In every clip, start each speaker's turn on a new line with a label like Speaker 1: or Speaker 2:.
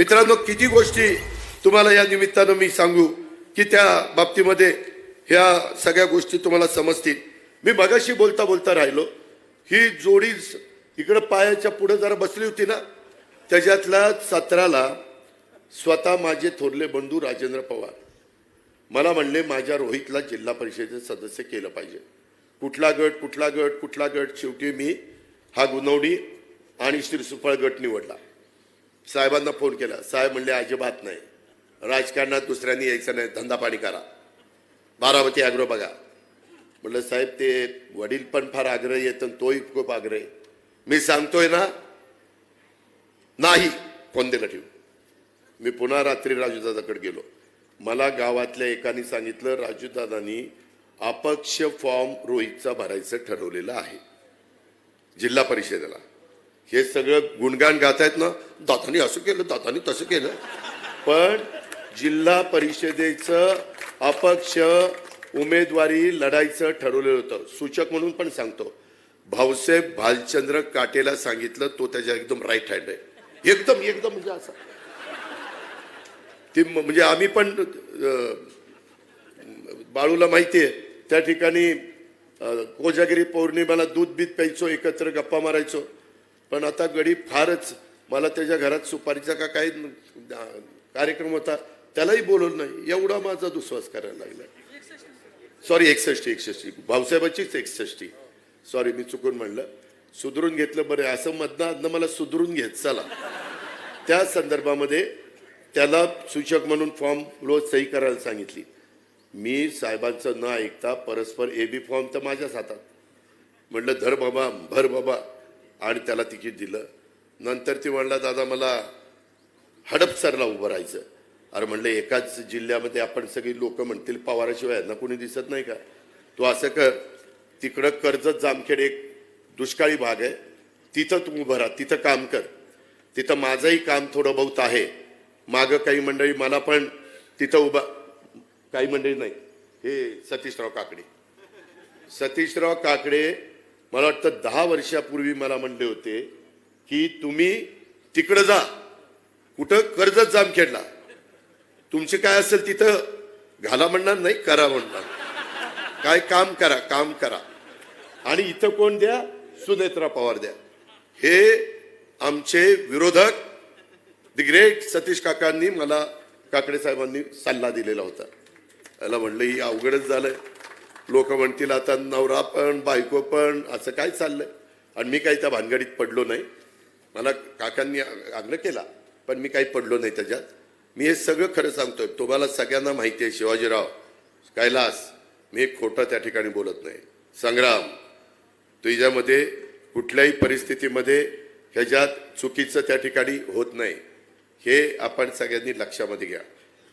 Speaker 1: मित्रांनो किती गोष्टी तुम्हाला या निमित्तानं मी सांगू की त्या बाबतीमध्ये ह्या सगळ्या गोष्टी तुम्हाला समजतील. मी मगाशी बोलता बोलता राहिलो. ही जोडी इकडं पायाच्या पुढं जरा बसली होती ना त्याच्यातल्या सतराला स्वतः माझे थोरले बंधू राजेंद्र पवार. मला म्हणले माझ्या रोहितला जिल्हा परिषदेचे सदस्य केलं पाहिजे. कुठला गट कुठला गट कुठला गट? शेवटी मी हा गुणवणी आणि श्री सुफळ गट निवडला. साहेबांना फोन केला. साहेब म्हणले अजिबात नाही. राजकारणात दुसऱ्यांनी यायचं नाही. धंदा पाणी करा. बारामती आग्रह बघा. म्हटलं साहेब ते वडील पण फार आग्रही येत आणि तोही खूप आग्रही मी सांगतोय ना. नाही. फोन दिला ठेवू? मी पुन्हा रात्री राजूदादाकडे गेलो. मला गावातल्या एकाने सांगितलं राजूदादांनी अपक्ष फॉर्म रोहितचा भरायचं ठरवलेलं आहे. जिल्हा परिषदेला. हे सगळं गुणगान गातायत ना दातानी असं केलं दातानी तसं केलं. पण जिल्हा परिषदेचं अपक्ष उमेदवारी लढायचं ठरवलेलं होतं. सूचक म्हणून पण सांगतो. भाऊसाहेब भालचंद्र काटेला सांगितलं तो त्याच्या एकदम राईट हँड आहे. एकदम एकदम म्हणजे असं. ती म्हणजे आम्ही पण बाळूला माहिती आहे त्या ठिकाणी कोजागिरी पौर्णिमेला दूध बीत प्यायचो एकत्र गप्पा मारायचो. पण आता गडी फारच मला त्याच्या घरात सुपारीचा का काही कार्यक्रम होता त्यालाही बोलवलं नाही. एवढा माझा दुस्वास करायला लागला. सॉरी एकसष्टी एकसष्टी. भाऊसाहेबाचीच एकसष्टी. सॉरी मी चुकून म्हणलं. सुधरून घेतलं बरं. असं मधनं मला सुधरून घेत चला. त्या संदर्भामध्ये त्याला सूचक म्हणून फॉर्म रोज सही करायला सांगितली. मी साहेबांचं न ऐकता परस्पर ए बी फॉर्म तर माझ्याच हातात. म्हटलं धर बाबा भर बाबा. आणि त्याला तिकीट दिलं. नंतर ती म्हणला दादा मला हडपसरला उभं राहायचं. अरे म्हणलं एकाच जिल्ह्यामध्ये आपण सगळी लोक म्हणतील पवाराशिवाय यांना कोणी दिसत नाही का? तू असं कर तिकडं कर्जत जामखेड एक दुष्काळी भाग आहे. तिथं तू उभं राहा तिथं काम कर. तिथं माझंही काम थोडं बहुत आहे. मागं काही मंडळी मला पण तिथं उभा काही मंडळी नाही. हे सतीशराव काकडे. सतीशराव काकडे मला वाटतं दहा वर्षापूर्वी मला म्हणले होते की तुम्ही तिकडं जा. कुठं कर्जत जामखेडला तुमचे काय असेल तिथं घाला म्हणणार नाही करा म्हणणार. काय काम करा काम करा. आणि इथं कोण द्या? सुनेत्रा पवार द्या. हे आमचे विरोधक द ग्रेट सतीश काकांनी मला काकडे साहेबांनी सल्ला दिलेला होता. त्याला म्हणलं ही अवघडच झालंय. लोक म्हणतील आता नवरा पण बायको पण असं काय चाललंय? आणि मी काही त्या भानगडीत पडलो नाही. मला काकांनी आग्रह केला पण मी काही पडलो नाही त्याच्यात. मी हे सगळं खरं सांगतोय. तुम्हाला सगळ्यांना माहिती आहे शिवाजीराव कैलास मी खोटं त्या ठिकाणी बोलत नाही. संग्राम तुझ्यामध्ये कुठल्याही परिस्थितीमध्ये ह्याच्यात चुकीचं त्या ठिकाणी होत नाही. हे आपण सगळ्यांनी लक्षामध्ये घ्या.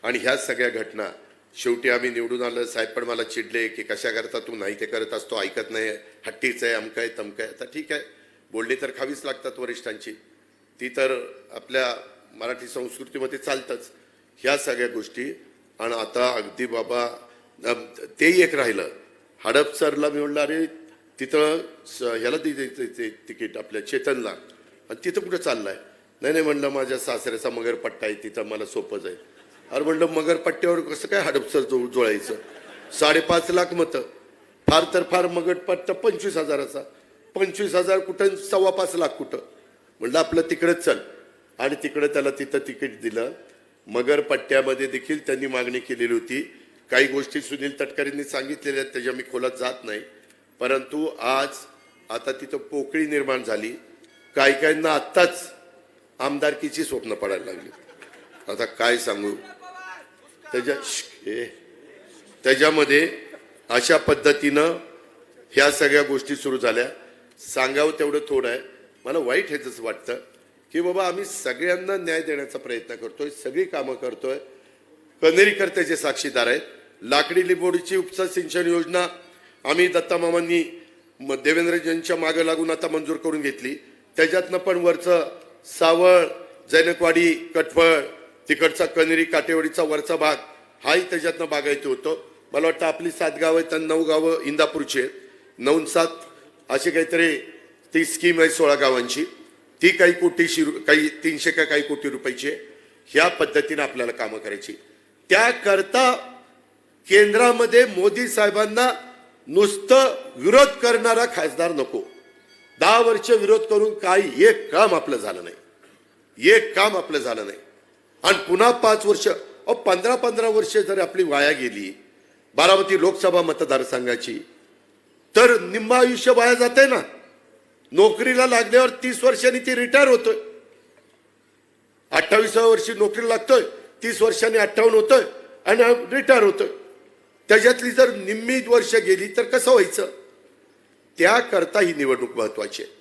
Speaker 1: आणि ह्या सगळ्या घटना शेवटी आम्ही निवडून आलं. साहेब पण मला चिडले की कशा करता तू? नाही ते करत असतो ऐकत नाही. हट्टीच आहे अमकं आहे तमकं आहे. आता ठीक आहे. बोलली तर खावीच लागतात वरिष्ठांची. ती तर आपल्या मराठी संस्कृतीमध्ये चालतंच. ह्या सगळ्या गोष्टी. आणि आता अगदी बाबा तेही एक राहिलं. हडपसरला मी म्हणलं अरे तिथं ह्याला ती ते- तिकीट आपल्या चेतनला. आणि तिथं कुठं चाललाय? नाही नाही म्हणलं माझ्या सासऱ्याचा मगर पट्टा आहे तिथं मला सोपं जाईल. अरे म्हणलं मगरपट्ट्यावर कसं काय हडपसर जो जोळायचं? साडेपाच लाख मतं. फार तर फार मगरपट्टा पंचवीस हजाराचा. पंचवीस हजार कुठं सव्वा पाच लाख कुठं? म्हणलं आपलं तिकडंच चल. आणि तिकडं त्याला तिथं तिकीट दिलं. मगर पट्ट्यामध्ये देखील त्यांनी मागणी केलेली होती. काही गोष्टी सुनील तटकरेंनी सांगितलेल्या आहेत त्याच्या मी खोलात जात नाही. परंतु आज आता तिथं पोकळी निर्माण झाली. काही काहींना आत्ताच आमदारकीची स्वप्न पडायला लागली. आता काय सांगू? त्याच्या त्याच्यामध्ये अशा पद्धतीनं ह्या सगळ्या गोष्टी सुरू झाल्या. सांगावं तेवढं थोडं आहे. मला वाईट ह्याच वाटतं की बाबा आम्ही सगळ्यांना न्याय देण्याचा प्रयत्न करतोय सगळी कामं करतोय. कनेरीकर त्याचे साक्षीदार आहेत. लाकडी लिंबोडीची उपसा सिंचन योजना आम्ही दत्तामामांनी म- देवेंद्रजींच्या मागे लागून आता मंजूर करून घेतली. त्याच्यातनं पण वरचं सावळ जैनकवाडी कटफळ तिकडचा कनेरी काटेवाडीचा वरचा भाग हाही त्याच्यातनं बागायती होतो. मला वाटतं आपली सात गावं आहेत आणि नऊ गावं इंदापूरची आहेत. नऊ सात अशी काहीतरी ती स्कीम आहे सोळा गावांची. ती काही कोटीशी काही तीनशे का काही कोटी रुपयाची आहे. ह्या पद्धतीने आपल्याला कामं करायची. त्याकरता केंद्रामध्ये मोदी साहेबांना नुसतं विरोध करणारा खासदार नको. दहा वर्ष विरोध करून काही एक काम आपलं झालं नाही. एक काम आपलं झालं नाही. आणि पुन्हा पाच वर्ष अहो पंधरा पंधरा वर्ष जर आपली वाया गेली बारामती लोकसभा मतदारसंघाची तर निम्म आयुष्य वाया जाते ना. नोकरीला लागल्यावर तीस वर्षांनी ती रिटायर होतोय. अठ्ठावीसाव्या वर्षी नोकरी लागतोय तीस वर्षांनी अठ्ठावन्न होतोय आणि रिटायर होतोय. त्याच्यातली जर निम्मी वर्ष गेली तर कसं व्हायचं? त्याकरता ही निवडणूक महत्वाची आहे.